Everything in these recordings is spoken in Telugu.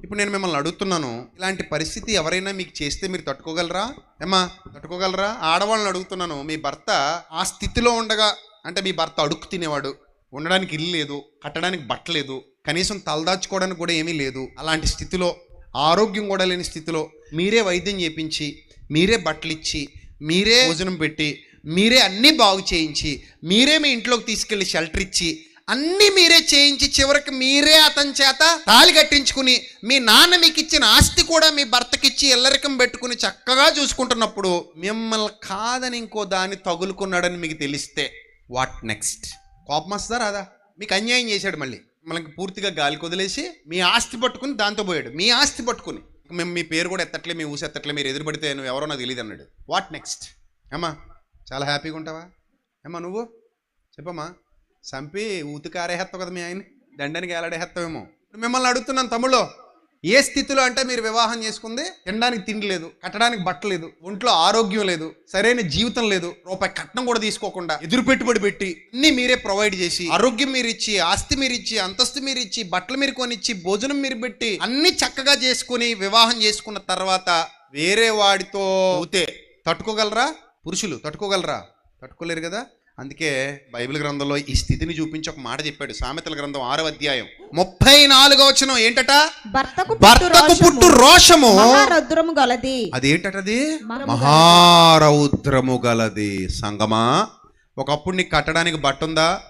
ఇప్పుడు నేను మిమ్మల్ని అడుగుతున్నాను ఇలాంటి పరిస్థితి ఎవరైనా మీకు చేస్తే మీరు తట్టుకోగలరా? ఏమ్మా తట్టుకోగలరా? ఆడవాళ్ళని అడుగుతున్నాను మీ భర్త ఆ స్థితిలో ఉండగా అంటే మీ భర్త అడుక్కు తినేవాడు ఉండడానికి ఇల్లు లేదు కట్టడానికి బట్టలేదు కనీసం తలదాచుకోవడానికి కూడా ఏమీ లేదు అలాంటి స్థితిలో ఆరోగ్యం కూడా లేని స్థితిలో మీరే వైద్యం చేపించి మీరే బట్టలు ఇచ్చి మీరే భోజనం పెట్టి మీరే అన్నీ బాగు చేయించి మీరే మీ ఇంట్లోకి తీసుకెళ్ళి షెల్టర్ ఇచ్చి అన్నీ మీరే చేయించి చివరికి మీరే అతని చేత తాళి కట్టించుకుని మీ నాన్న మీకు ఇచ్చిన ఆస్తి కూడా మీ భర్తకిచ్చి ఎల్లరికం పెట్టుకుని చక్కగా చూసుకుంటున్నప్పుడు మిమ్మల్ని కాదని ఇంకో దాన్ని తగులుకున్నాడని మీకు తెలిస్తే వాట్ నెక్స్ట్? కోపం వస్తుందా రాదా? మీకు అన్యాయం చేశాడు మళ్ళీ. మనకి పూర్తిగా గాలి కుదిలేసి మీ ఆస్తి పట్టుకుని దాంతో పోయాడు. మీ ఆస్తి పట్టుకుని. మేము మీ పేరు కూడా ఎత్తట్లే మీ ఊసి ఎత్తట్లే మీరు ఎదురుపడితే నువ్వు ఎవరో నాకు తెలియదు అన్నాడు. What next? ఏమ్మా చాలా హ్యాపీగా ఉంటావా? ఏమ్మా నువ్వు? చెప్పమ్మా. చంపి ఊతికారేహేస్తావు కదా మీ ఆయన దండానికి ఏలాడేహేస్తావేమో మిమ్మల్ని అడుగుతున్నాను తమ్ముళ్ళు ఏ స్థితిలో అంటే మీరు వివాహం చేసుకుంది తినడానికి తిండి లేదు కట్టడానికి బట్టలేదు ఒంట్లో ఆరోగ్యం లేదు సరైన జీవితం లేదు రూపాయి కట్నం కూడా తీసుకోకుండా ఎదురు పెట్టుబడి పెట్టి అన్ని మీరే ప్రొవైడ్ చేసి ఆరోగ్యం మీరు ఇచ్చి ఆస్తి మీరు ఇచ్చి అంతస్తు మీరు ఇచ్చి బట్టలు మీరు కొనిచ్చి భోజనం మీరు పెట్టి అన్ని చక్కగా చేసుకుని వివాహం చేసుకున్న తర్వాత వేరే వాడితో అవుతే తట్టుకోగలరా? పురుషులు తట్టుకోగలరా? తట్టుకోలేరు కదా? అందుకే బైబిల్ గ్రంథంలో ఈ స్థితిని చూపించి ఒక మాట చెప్పాడు. సామెతల గ్రంథం ఆరవ అధ్యాయం ముప్పై నాలుగో వచనం ఏంటట? భర్తకు భర్తకు పుట్టు రోషము. మహారౌద్రము గలది. అదేంటది మహారౌద్రము గలది. సంగమా? ఒకప్పుడు నీకు కట్టడానికి బట్ట ఉందా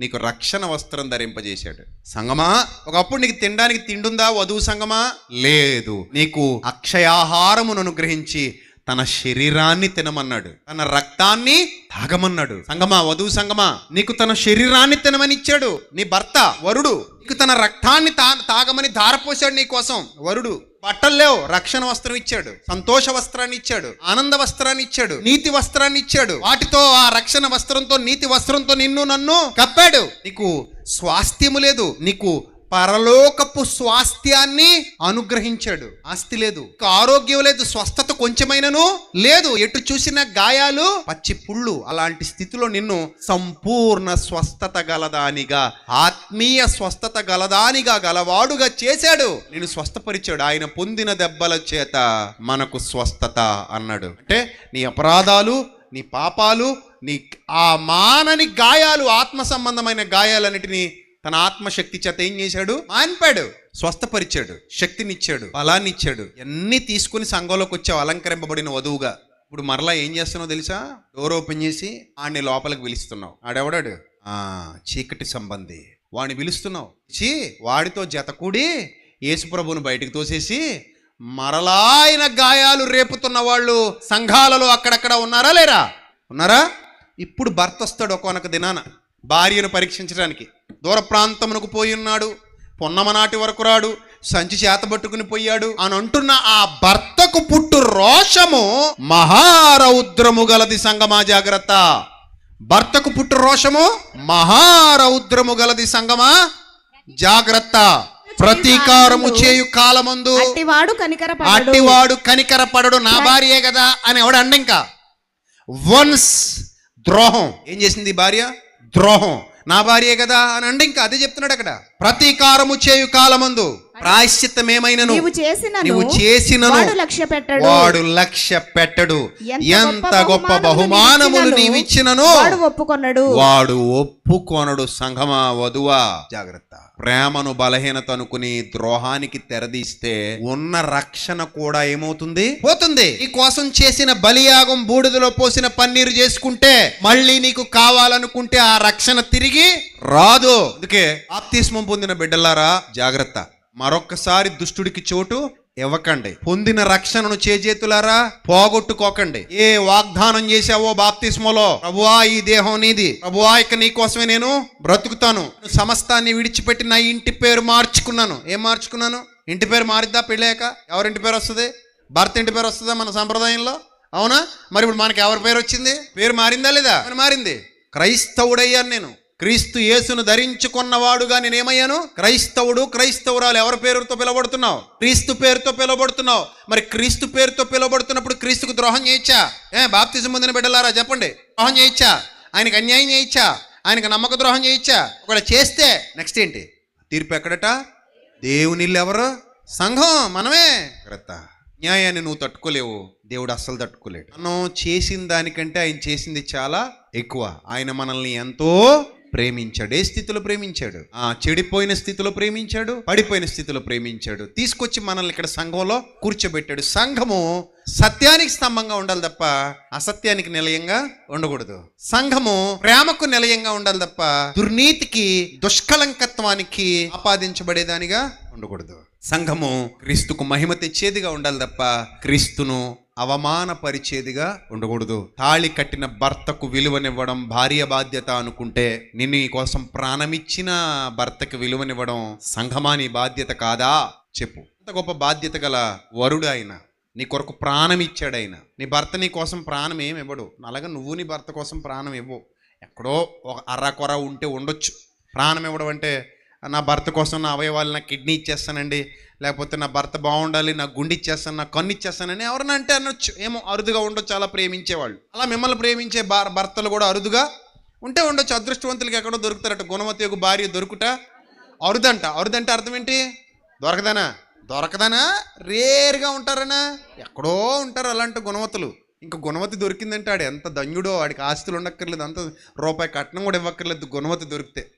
నీకు రక్షణ వస్త్రం ధరింపజేశాడు. సంగమా? ఒకప్పుడు నీకు తినడానికి తిండుందా? వధువు సంగమా? లేదు. నీకు అక్షయాహారమును అనుగ్రహించి తన శరీరాన్ని తినమన్నాడు. తన రక్తాన్ని తాగమన్నాడు. సంగమా వధువు సంగమా నీకు తన శరీరాన్ని తినమని ఇచ్చాడు. నీ భర్త వరుడు నీకు తన రక్తాన్ని తా తాగమని ధారపోశాడు నీ కోసం. వరుడు బట్టలు లేవు రక్షణ వస్త్రం ఇచ్చాడు. సంతోష వస్త్రాన్ని ఇచ్చాడు. ఆనంద వస్త్రాన్ని ఇచ్చాడు. నీతి వస్త్రాన్ని ఇచ్చాడు. వాటితో ఆ రక్షణ వస్త్రంతో నీతి వస్త్రంతో నిన్ను నన్ను కప్పాడు. నీకు స్వాస్థ్యము లేదు. నీకు పరలోకపు స్వాస్థ్యాన్ని అనుగ్రహించాడు. ఆస్తి లేదు. ఆరోగ్యం లేదు. స్వస్థత కొంచెమైనను లేదు. ఎటు చూసిన గాయాలు పచ్చి పుళ్ళు అలాంటి స్థితిలో నిన్ను సంపూర్ణ స్వస్థత గలదానిగా ఆత్మీయ స్వస్థత గలదానిగా గలవాడుగా చేశాడు. నేను స్వస్థపరిచాడు. ఆయన పొందిన దెబ్బల చేత మనకు స్వస్థత అన్నాడు. అంటే నీ అపరాధాలు నీ పాపాలు నీ ఆ మానని గాయాలు ఆత్మ సంబంధమైన గాయాలన్నిటినీ తన ఆత్మశక్తి చేత ఏం చేశాడు? మాన్పాడు. స్వస్థపరిచాడు. శక్తినిచ్చాడు. బలాన్నిచ్చాడు. అన్నీ తీసుకుని సంఘంలోకి వచ్చావు అలంకరింపబడిన వధువుగా. ఇప్పుడు మరలా ఏం చేస్తున్నావు తెలుసా? డోర్ ఓపెన్ చేసి ఆడిని లోపలికి పిలుస్తున్నావు. ఆడెవడాడు? ఆ చీకటి సంబంధి. వాడిని పిలుస్తున్నావు. ఇచ్చి వాడితో జతకూడి యేసుప్రభుని బయటికి తోసేసి మరలా ఆయన గాయాలు రేపుతున్న వాళ్ళు సంఘాలలో అక్కడక్కడ ఉన్నారా లేరా? ఉన్నారా? ఇప్పుడు భర్త వస్తాడు ఒకనొక దినాన. భార్యను పరీక్షించడానికి దూర ప్రాంతమునకు పోయి ఉన్నాడు. పొన్నమనాటి వరకు రాడు. సంచి చేతబట్టుకుని పోయాడు. అని అంటున్న ఆ భర్తకు పుట్టు రోషము మహారౌద్రము గలది సంగమా జాగ్రత్త. భర్తకు పుట్టు రోషము మహారౌద్రము గలది సంగమా జాగ్రత్త. ప్రతీకారము చేయు కాలమందు అట్టివాడు కనికర అట్టివాడు కనికర పడడు నా భార్యే కదా అని ఎవడు అండ ఇంకా వన్స్ ద్రోహం. ఏం చేసింది భార్య? ద్రోహం. నా భార్యే కదా అని అండి ఇంకా అదే చెప్తున్నాడు అక్కడ. ప్రతీకారము చేయు కాలమందు ప్రాయశ్చిత్తం ఏమైనను నీవు చేసిన నీవు చేసినను. వాడు లక్ష్య పెట్టడు. వాడు లక్ష్య పెట్టడు. ఎంత గొప్ప బహుమానములు నీవిచ్చినను. వాడు ఒప్పుకొన్నాడు వాడు ఒప్పుకొనడు సంఘమా వధువా. జాగ్రత్త. ప్రేమను బలహీనత అనుకుని ద్రోహానికి తెరదీస్తే ఉన్న రక్షణ కూడా ఏమవుతుంది? పోతుంది. నీ కోసం చేసిన బలియాగం బూడిదలో పోసిన పన్నీరు చేసుకుంటే మళ్ళీ నీకు కావాలనుకుంటే ఆ రక్షణ తిరిగి రాదు. అందుకే ఆప్తిస్మం పొందిన బిడ్డలారా జాగ్రత్త. మరొక్కసారి దుష్టుడికి చోటు ఇవ్వకండి. పొందిన రక్షణను చేజేతులారా పోగొట్టుకోకండి. ఏ వాగ్దానం చేశావో బాప్తిస్మలో? ప్రభువా ఈ దేహం నీది. ప్రభువా ఇక నీ కోసమే నేను బ్రతుకుతాను. సమస్తాన్ని విడిచిపెట్టి నా ఇంటి పేరు మార్చుకున్నాను. ఏం మార్చుకున్నాను? ఇంటి పేరు మారిద్దా పెళ్ళాక? ఎవరింటి పేరు వస్తుంది? భర్త ఇంటి పేరు వస్తుందా మన సంప్రదాయంలో? అవునా? మరి ఇప్పుడు మనకి ఎవరి పేరు వచ్చింది? పేరు మారిందా లేదా? మారింది. క్రైస్తవుడయ్యాను నేను. క్రీస్తు యేసును ధరించుకున్నవాడుగా నేనేమయ్యాను క్రైస్తవుడు క్రైస్తవురాలు ఎవరి పేరుతో పిలవబడుతున్నావు? క్రీస్తు పేరుతో పిలవబడుతున్నావు. మరి క్రీస్తు పేరుతో పిలవబడుతున్నప్పుడు క్రీస్తుకు ద్రోహం చేయొచ్చా ఏ బాప్తిజం పొందిన బిడ్డలారా చెప్పండి. ద్రోహం చేయొచ్చా ఆయనకు అన్యాయం చేయొచ్చా ఆయనకు నమ్మక ద్రోహం చేయొచ్చా ఒకవేళ చేస్తే నెక్స్ట్ ఏంటి? తీర్పు ఎక్కడట? దేవుని ఎవరు? సంఘం మనమే. క్రత న్యాయాన్ని నువ్వు తట్టుకోలేవు. దేవుడు అస్సలు తట్టుకోలేడు. మనం చేసిన దానికంటే ఆయన చేసింది చాలా ఎక్కువ. ఆయన మనల్ని ఎంతో ప్రేమించాడు. ఏ స్థితిలో ప్రేమించాడు? ఆ చెడిపోయిన స్థితిలో ప్రేమించాడు పడిపోయిన స్థితిలో ప్రేమించాడు. తీసుకొచ్చి మనల్ని ఇక్కడ సంఘంలో కూర్చోబెట్టాడు. సంఘము సత్యానికి స్తంభంగా ఉండాలి తప్ప అసత్యానికి నిలయంగా ఉండకూడదు. సంఘము ప్రేమకు నిలయంగా ఉండాలి తప్ప దుర్నీతికి దుష్కలంకత్వానికి ఆపాదించబడేదానిగా ఉండకూడదు. సంఘము క్రీస్తుకు మహిమ తెచ్చేదిగా ఉండాలి తప్ప క్రీస్తును అవమానపరిచేదిగా ఉండకూడదు. తాళి కట్టిన భర్తకు విలువనివ్వడం భార్య బాధ్యత అనుకుంటే నిన్ను ఈ కోసం ప్రాణమిచ్చిన భర్తకు విలువనివ్వడం సంఘమా నీ బాధ్యత కాదా? చెప్పు. అంత గొప్ప బాధ్యత గల వరుడు ఆయన నీ కొరకు ప్రాణం ఇచ్చాడు ఆయన నీ భర్త నీ కోసం ప్రాణం ఏమి ఇవ్వడు. అలాగే నువ్వు నీ భర్త కోసం ప్రాణం ఇవ్వవు ఎక్కడో ఒక అర్ర కొర ఉంటే ఉండొచ్చు. ప్రాణం ఇవ్వడం అంటే నా భర్త కోసం నా అవయవాలు నా కిడ్నీ ఇచ్చేస్తానండి. లేకపోతే నా భర్త బాగుండాలి నా గుండె ఇచ్చేస్తాను నా కన్ను ఇచ్చేస్తానని ఎవరన్నా అంటే అనొచ్చు. ఏమో అరుదుగా ఉండొచ్చు అలా ప్రేమించేవాళ్ళు. అలా మిమ్మల్ని ప్రేమించే భార- భర్తలు కూడా అరుదుగా ఉంటే ఉండొచ్చు. అదృష్టవంతులకి ఎక్కడో దొరుకుతారట. గుణవతి యొక్క భార్య దొరుకుట అరుదంట. అరుదంటే అర్థం ఏంటి? దొరకదనా? దొరకదనా? రేరుగా ఉంటారనా? ఎక్కడో ఉంటారు అలాంటి గుణవతులు ఇంకా గుణవతి దొరికిందంటే ఆడు ఎంత ధన్యుడో వాడికి ఆస్తులు ఉండక్కర్లేదు అంత రూపాయి కట్నం కూడా ఇవ్వక్కర్లేదు గుణవతి దొరికితే.